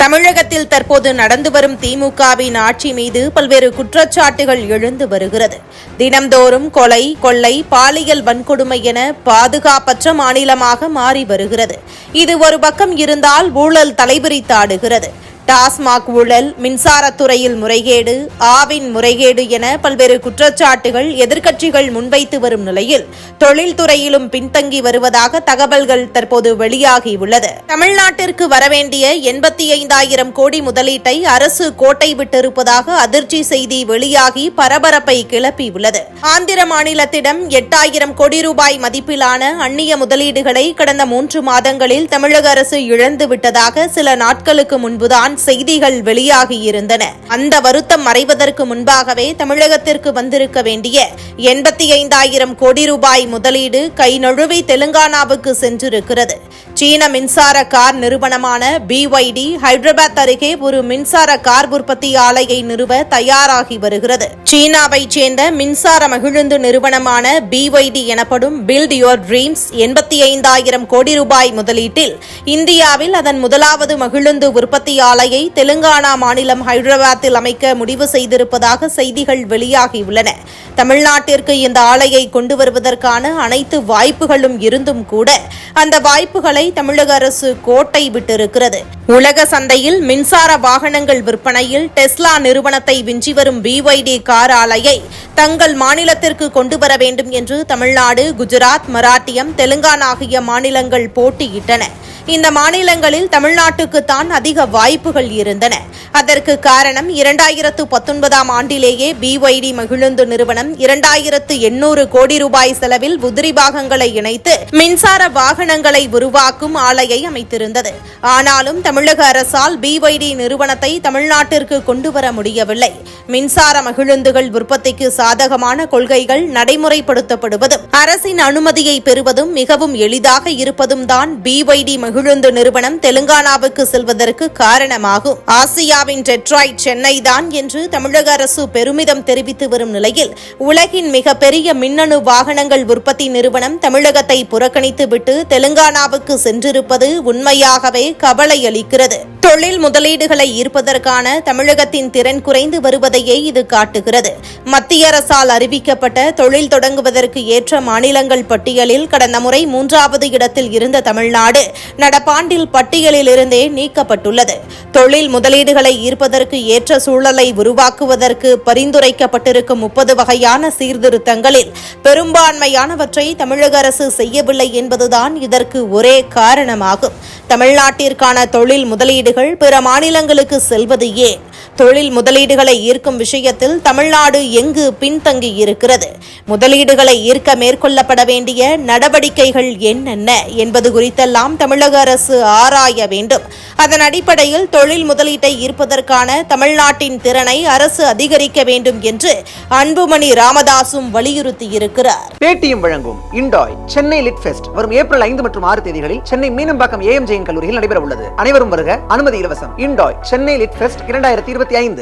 தமிழகத்தில் தற்போது நடந்து வரும் திமுகவின் ஆட்சி மீது பல்வேறு குற்றச்சாட்டுகள் எழுந்து வருகிறது. தினம்தோறும் கொலை கொள்ளை பாலியல் வன்கொடுமை என பாதுகாப்பற்ற மாநிலமாக மாறி வருகிறது. இது ஒரு பக்கம் இருந்தால் ஊழல் தலைவிரித்தாடுகிறது டாஸ்மாக் ஊழல் மின்சாரத்துறையில் முறைகேடு ஆவின் முறைகேடு என பல்வேறு குற்றச்சாட்டுகள் எதிர்க்கட்சிகள் முன்வைத்து வரும் நிலையில் தொழில்துறையிலும் பின்தங்கி வருவதாக தகவல்கள் தற்போது வெளியாகியுள்ளது தமிழ்நாட்டிற்கு வரவேண்டிய எண்பத்தி ஐந்தாயிரம் கோடி முதலீட்டை அரசு கோட்டை விட்டிருப்பதாக அதிர்ச்சி செய்தி வெளியாகி பரபரப்பை கிளப்பியுள்ளது ஆந்திர மாநிலத்திடம் எட்டாயிரம் கோடி ரூபாய் மதிப்பிலான அந்நிய முதலீடுகளை கடந்த மூன்று மாதங்களில் தமிழக அரசு இழந்து விட்டதாக சில நாட்களுக்கு முன்புதான் செய்திகள் வெளியாகியிருந்தன. அந்த வருத்தம் மறைவதற்கு முன்பாகவே தமிழகத்திற்கு வந்திருக்க வேண்டிய எண்பத்தி ஐந்தாயிரம் கோடி ரூபாய் முதலீடு கை நழுவி தெலுங்கானாவுக்கு சென்றிருக்கிறது. சீன மின்சார கார் நிறுவனமான பிஒய்டி ஹைதராபாத் அருகே ஒரு மின்சார கார் உற்பத்தி ஆலையை நிறுவ தயாராகி வருகிறது. சீனாவைச் சேர்ந்த மின்சார மகிழுந்து நிறுவனமான பிஒய்டி எனப்படும் பில்ட் யுவர் ட்ரீம்ஸ் எண்பத்தி ஐந்தாயிரம் கோடி ரூபாய் முதலீட்டில் இந்தியாவில் அதன் முதலாவது மகிழுந்து உற்பத்தி ஆலையை தெலுங்கானா மாநிலம் ஹைதராபாத்தில் அமைக்க முடிவு செய்திருப்பதாக செய்திகள் வெளியாகியுள்ளன. தமிழ்நாட்டிற்கு இந்த ஆலையை கொண்டு வருவதற்கான அனைத்து வாய்ப்புகளும் இருந்தும் கூட அந்த வாய்ப்புகளை தமிழக அரசு கோட்டை விட்டிருக்கிறது. உலக சந்தையில் மின்சார வாகனங்கள் விற்பனையில் டெஸ்லா நிறுவனத்தை விஞ்சி வரும் பிஒய்டி கார் ஆலையை தங்கள் மாநிலத்திற்கு கொண்டு வர வேண்டும் என்று தமிழ்நாடு குஜராத் மராட்டியம் தெலுங்கானா ஆகிய மாநிலங்கள் போட்டியிட்டன. இந்த மாநிலங்களில் தமிழ்நாட்டுக்குத்தான் அதிக வாய்ப்புகள் இருந்தன. அதற்கு காரணம் இரண்டாயிரத்து பத்தொன்பதாம் ஆண்டிலேயே பிஒய்டி மகிழுந்து நிறுவனம் இரண்டாயிரத்து எண்ணூறு கோடி ரூபாய் செலவில் உதிரி பாகங்களை இணைத்து மின்சார வாகனங்களை உருவாக்கும் ஆலையை அமைத்திருந்தது. ஆனாலும் தமிழக அரசால் பிஒய்டி நிறுவனத்தை தமிழ்நாட்டிற்கு கொண்டுவர முடியவில்லை. மின்சார மகிழுந்துகள் உற்பத்திக்கு சாதகமான கொள்கைகள் நடைமுறைப்படுத்தப்படுவதும் அரசின் அனுமதியை பெறுவதும் மிகவும் எளிதாக இருப்பதும் தான் பிஒய்டி மகிழுந்து நிறுவனம் தெலுங்கானாவுக்கு செல்வதற்கு காரணமாகும். ஆசியாவின் டெட்ராய்ட் சென்னை தான் என்று தமிழக அரசு பெருமிதம் தெரிவித்து வரும் நிலையில் உலகின் மிகப்பெரிய மின்னணு வாகனங்கள் உற்பத்தி நிறுவனம் தமிழகத்தை புறக்கணித்துவிட்டு தெலுங்கானாவுக்கு சென்றிருப்பது உண்மையாகவே கவலை அளிக்கிறது தொழில் முதலீடுகளை ஈர்ப்பதற்கான தமிழகத்தின் திறன் குறைந்து வருவதையே இது காட்டுகிறது. மத்திய அரசால் அறிவிக்கப்பட்ட தொழில் தொடங்குவதற்கு ஏற்ற மாநிலங்கள் பட்டியலில் கடந்த முறை மூன்றாவது இடத்தில் இருந்த தமிழ்நாடு நடப்பாண்டில் பட்டியலில் இருந்தே நீக்கப்பட்டுள்ளது. தொழில் முதலீடுகளை ஈர்ப்பதற்கு ஏற்ற சூழலை உருவாக்குவதற்கு பரிந்துரைக்கப்பட்டிருக்கும் முப்பது வகையான சீர்திருத்தங்களில் பெரும்பான்மையானவற்றை தமிழக அரசு செய்யவில்லை என்பதுதான் இதற்கு ஒரே காரணமாகும். தமிழ்நாட்டிற்கான தொழில் முதலீடுகள் பிற மாநிலங்களுக்கு செல்வது ஏன்? தொழில் முதலீடுகளை ஈர்க்கும் விஷயத்தில் தமிழ்நாடு எங்கு பின்தங்கி இருக்கிறது முதலீடுகளை ஈர்க்க மேற்கொள்ளப்பட வேண்டிய நடவடிக்கைகள் என்னென்ன என்பது குறித்தெல்லாம் தமிழக அரசு ஆராய வேண்டும். அதன் அடிப்படையில் தொழில் முதலீட்டை ஈர்ப்பதற்கான தமிழ்நாட்டின் திறனை அரசு அதிகரிக்க வேண்டும் என்று அன்புமணி ராமதாசும் வலியுறுத்தியிருக்கிறார். பேடிஎம் வழங்கும் இண்டாய் சென்னை லிட் ஃபெஸ்ட் வரும் ஏப்ரல் ஐந்து மற்றும் ஆறு தேதிகளில் சென்னை மீனம்பாக்கம் ஏஎம் ஜெயின் கல்லூரியில் நடைபெற உள்ளது அனைவரும் வருக அனுமதி இலவசம். இண்டாய் சென்னை லிட் ஃபெஸ்ட் இரண்டாயிரத்தி இருபத்தி ஐந்து.